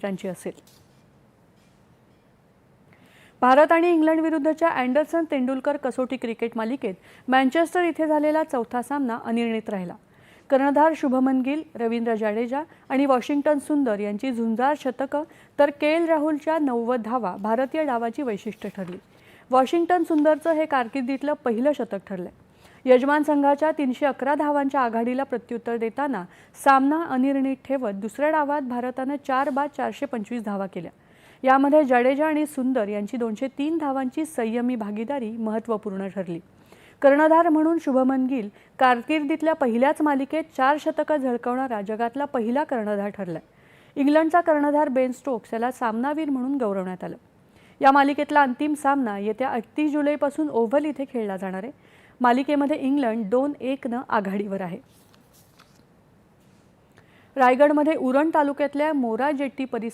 त्यांची असेल. भारत आणि इंग्लंड विरुद्धच्या अँडरसन तेंडुलकर कसोटी क्रिकेट मालिकेत मँचेस्टर इथे झालेला चौथा सामना अनिर्णित राहिला. कर्णधार शुभमन गिल रवींद्र जाडेजा आणि वॉशिंग्टन सुंदर यांची झुंजार शतकं तर के एल राहुलच्या नव्वद धावा भारतीय डावाची वैशिष्ट्य ठरली. वॉशिंग्टन सुंदरचं हे कारकिर्दीतलं पहिलं शतक ठरलं यजमान संघाच्या तीनशे अकरा धावांच्या आघाडीला प्रत्युत्तर देताना सामना अनिर्णित ठेवत दुसऱ्या डावात भारतानं चार बाद चारशे पंचवीस धावा केल्या. यामध्ये जडेजा आणि सुंदर यांची दोनशे तीन धावांची संयमी भागीदारी महत्त्वपूर्ण ठरली. कर्णधार म्हणून शुभमन गिल कारकिर्दीतल्या पहिल्याच मालिकेत चार शतकं झळकवणारा जगातला पहिला कर्णधार ठरलाय. इंग्लंडचा कर्णधार बेन स्टोक्स याला सामनावीर म्हणून गौरवण्यात आलं. या मालिकेतला अंतिम सामना येत्या अडतीस जुलैपासून ओव्हल इथे खेळला जाणार आहे. मालिकेमध्ये इंग्लंड दोन एकनं आघाडीवर आहे. रायगडमध्ये उरण तालुक्यातल्या मोरा जेट्टी परिसर